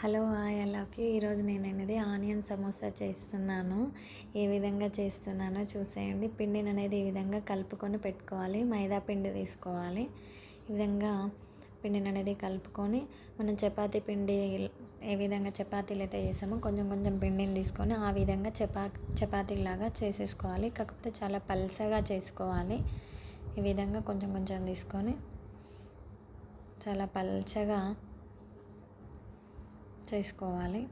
Hello I love you. ఈరోజు నేను అనేది ఆనియన్ సమోసా చేస్తున్నాను. ఏ విధంగా చేస్తున్నానో చూసేయండి. పిండిని అనేది ఈ విధంగా కలుపుకొని పెట్టుకోవాలి. మైదా పిండి తీసుకోవాలి. ఈ విధంగా పిండిని అనేది కలుపుకొని మనం చపాతీ పిండి ఏ విధంగా చపాతీలు అయితే చేసామో కొంచెం కొంచెం పిండిని తీసుకొని ఆ విధంగా చపా చపాతీలాగా చేసేసుకోవాలి. కాకపోతే చాలా పల్సగా చేసుకోవాలి. ఈ విధంగా కొంచెం కొంచెం తీసుకొని చాలా పల్చగా చేసుకోవాలి.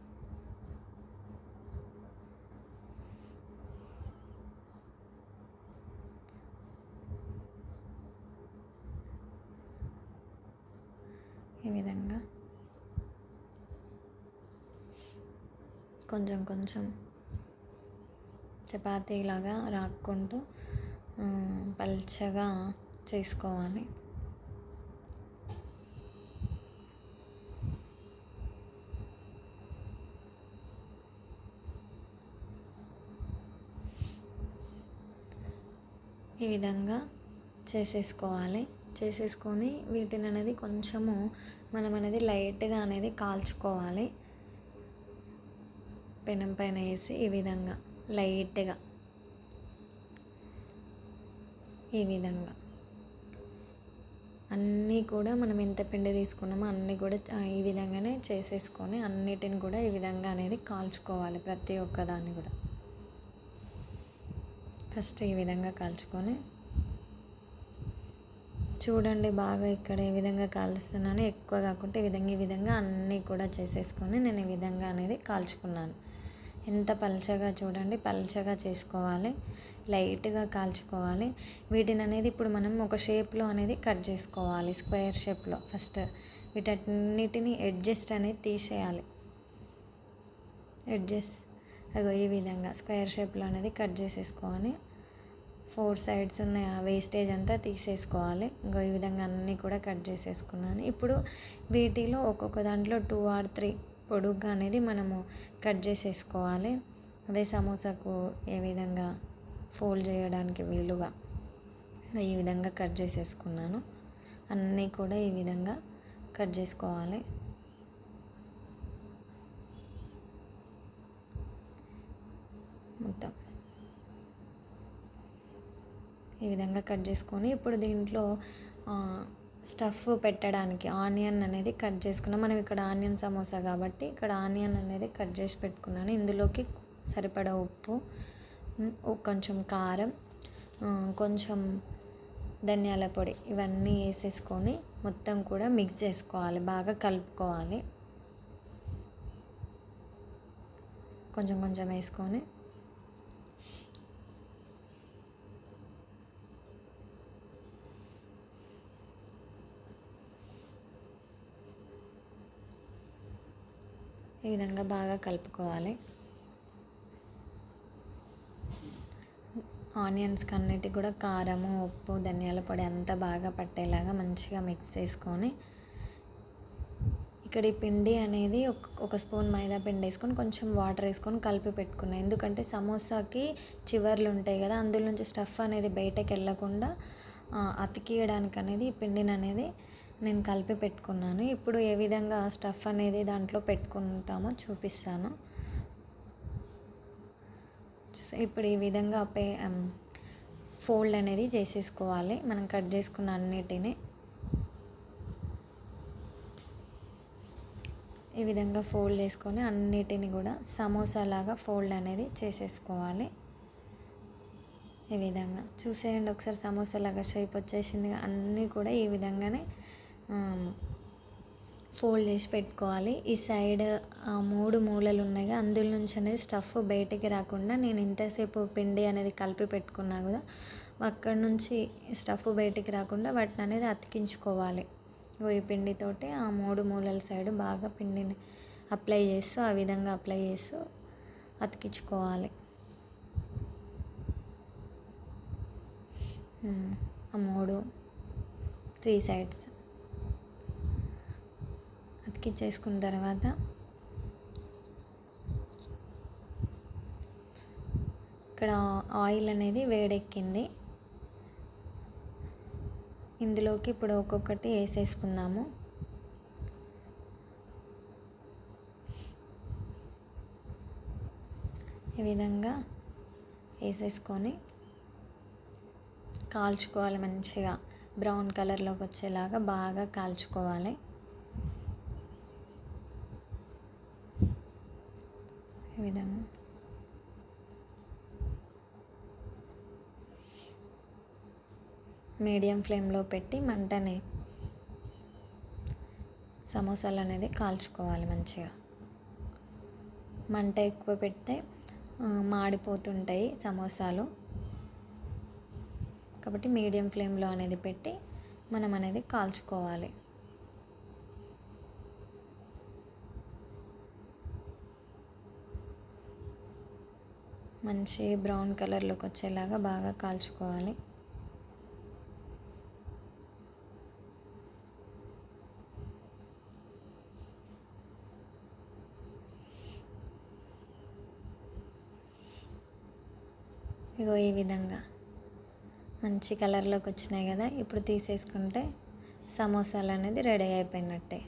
ఈ విధంగా. కొంచెం కొంచెం చపాతీలాగా రాక్కుంటూ పల్చగా చేసుకోవాలి. ఈ విధంగా చేసేసుకోవాలి. చేసేసుకొని వీటిని అనేది కొంచెము మనం అనేది లైట్గా అనేది కాల్చుకోవాలి. పెనం పైన వేసి ఈ విధంగా లైట్గా. ఈ విధంగా. అన్నీ కూడా మనం ఎంత పిండి తీసుకున్నామో అన్నీ కూడా ఈ విధంగానే చేసేసుకొని అన్నిటిని కూడా ఈ విధంగా అనేది కాల్చుకోవాలి ప్రతి ఒక్కదాన్ని కూడా. ఫస్ట్ ఈ విధంగా కాల్చుకొని చూడండి బాగా ఇక్కడ ఏ విధంగా కాలుస్తున్నాను. ఎక్కువ కాకుండా ఈ విధంగా ఈ విధంగా అన్నీ కూడా చేసేసుకొని నేను ఈ విధంగా అనేది కాల్చుకున్నాను. ఎంత పల్చగా చూడండి పల్చగా చేసుకోవాలి లైట్గా కాల్చుకోవాలి. వీటిని అనేది ఇప్పుడు మనం ఒక షేప్లో అనేది కట్ చేసుకోవాలి స్క్వేర్ షేప్లో ఫస్ట్. వీటన్నిటిని అడ్జస్ట్ అనేది తీసేయాలి. అడ్జస్ట్ అగో ఈ విధంగా స్క్వేర్ షేప్లో అనేది కట్ చేసేసుకోవాలి ఫోర్ సైడ్స్ ఉన్న వేస్టేజ్ అంతా తీసేసుకోవాలి. ఇంకో ఈ విధంగా అన్నీ కూడా కట్ చేసేసుకున్నాను. ఇప్పుడు వీటిలో ఒక్కొక్క దాంట్లో టూ ఆర్ త్రీ పొడుగ్గా అనేది మనము కట్ చేసేసుకోవాలి. అదే సమోసాకు ఏ విధంగా ఫోల్డ్ చేయడానికి వీలుగా ఈ విధంగా కట్ చేసేసుకున్నాను. అన్నీ కూడా ఈ విధంగా కట్ చేసుకోవాలి. మొత్తం. ఈ విధంగా కట్ చేసుకొని ఇప్పుడు దీంట్లో స్టఫ్ పెట్టడానికి ఆనియన్ అనేది కట్ చేసుకున్నాం. మనం ఇక్కడ ఆనియన్ సమోసా కాబట్టి ఇక్కడ ఆనియన్ అనేది కట్ చేసి పెట్టుకున్నాను. ఇందులోకి సరిపడా ఉప్పు కొంచెం కారం కొంచెం ధనియాల పొడి ఇవన్నీ వేసేసుకొని మొత్తం కూడా మిక్స్ చేసుకోవాలి. బాగా కలుపుకోవాలి. కొంచెం కొంచెం వేసుకొని ఈ విధంగా బాగా కలుపుకోవాలి. ఆనియన్స్కి అన్నిటికి కూడా కారము ఉప్పు ధనియాల పొడి అంతా బాగా పట్టేలాగా మంచిగా మిక్స్ చేసుకొని ఇక్కడ ఈ పిండి అనేది ఒక ఒక స్పూన్ మైదా పిండి వేసుకొని కొంచెం వాటర్ వేసుకొని కలిపి పెట్టుకున్నాను ఎందుకంటే సమోసాకి చివర్లు ఉంటాయి కదా అందులో నుంచి స్టఫ్ అనేది బయటకు వెళ్ళకుండా అతికియడానికి అనేది ఈ పిండిని అనేది నేను కలిపి పెట్టుకున్నాను. ఇప్పుడు ఏ విధంగా స్టఫ్ అనేది దాంట్లో పెట్టుకుంటామో చూపిస్తాను. ఇప్పుడు ఈ విధంగా పే um, ఫోల్డ్ అనేది చేసేసుకోవాలి. మనం కట్ చేసుకున్న అన్నిటిని. ఈ విధంగా ఫోల్డ్ చేసుకొని అన్నిటిని కూడా సమోసా లాగా ఫోల్డ్ అనేది చేసేసుకోవాలి. ఈ విధంగా చూసేయండి. ఒకసారి సమోసా లాగా షేప్ వచ్చేసింది. అన్నీ కూడా ఈ విధంగానే ఫోల్డ్ చేసి పెట్టుకోవాలి. ఈ సైడ్ ఆ మూడు మూలలు ఉన్నాయి అందులో నుంచి అనేది స్టఫ్ బయటికి రాకుండా నేను ఇంతసేపు పిండి అనేది కలిపి పెట్టుకున్నా కదా అక్కడ నుంచి స్టఫ్ బయటికి రాకుండా వాటిని అనేది అతికించుకోవాలి. ఈ పిండితోటి ఆ మూడు మూలల సైడ్ బాగా పిండిని అప్లై చేస్తూ ఆ విధంగా అప్లై చేస్తూ అతికించుకోవాలి. ఆ మూడు త్రీ సైడ్స్ పక్కకి చేసుకున్న తర్వాత ఇక్కడ ఆయిల్ అనేది వేడెక్కింది. ఇందులోకి ఇప్పుడు ఒక్కొక్కటి వేసేసుకుందాము. ఈ విధంగా వేసేసుకొని కాల్చుకోవాలి మంచిగా. బ్రౌన్ కలర్లోకి వచ్చేలాగా బాగా కాల్చుకోవాలి. మీడియం ఫ్లేమ్లో పెట్టి మంటని సమోసాలు అనేది కాల్చుకోవాలి మంచిగా. మంట ఎక్కువ పెడితే మాడిపోతుంటాయి సమోసాలు. కాబట్టి మీడియం ఫ్లేమ్లో అనేది పెట్టి మనం అనేది కాల్చుకోవాలి. మంచి బ్రౌన్ కలర్లోకి వచ్చేలాగా బాగా కాల్చుకోవాలి. ఇగో ఈ విధంగా మంచి కలర్లోకి వచ్చినాయి కదా ఇప్పుడు తీసేసుకుంటే సమోసాలు అనేది రెడీ అయిపోయినట్టే.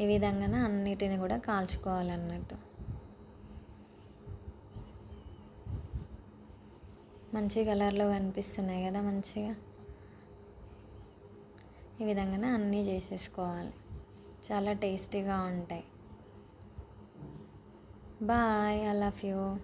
ఈ విధంగానే అన్నిటిని కూడా కాల్చుకోవాలన్నట్టు. మంచి కలర్లో కనిపిస్తున్నాయి కదా మంచిగా. ఈ విధంగానే అన్నీ చేసేసుకోవాలి. చాలా టేస్టీగా ఉంటాయి. Bye I love you.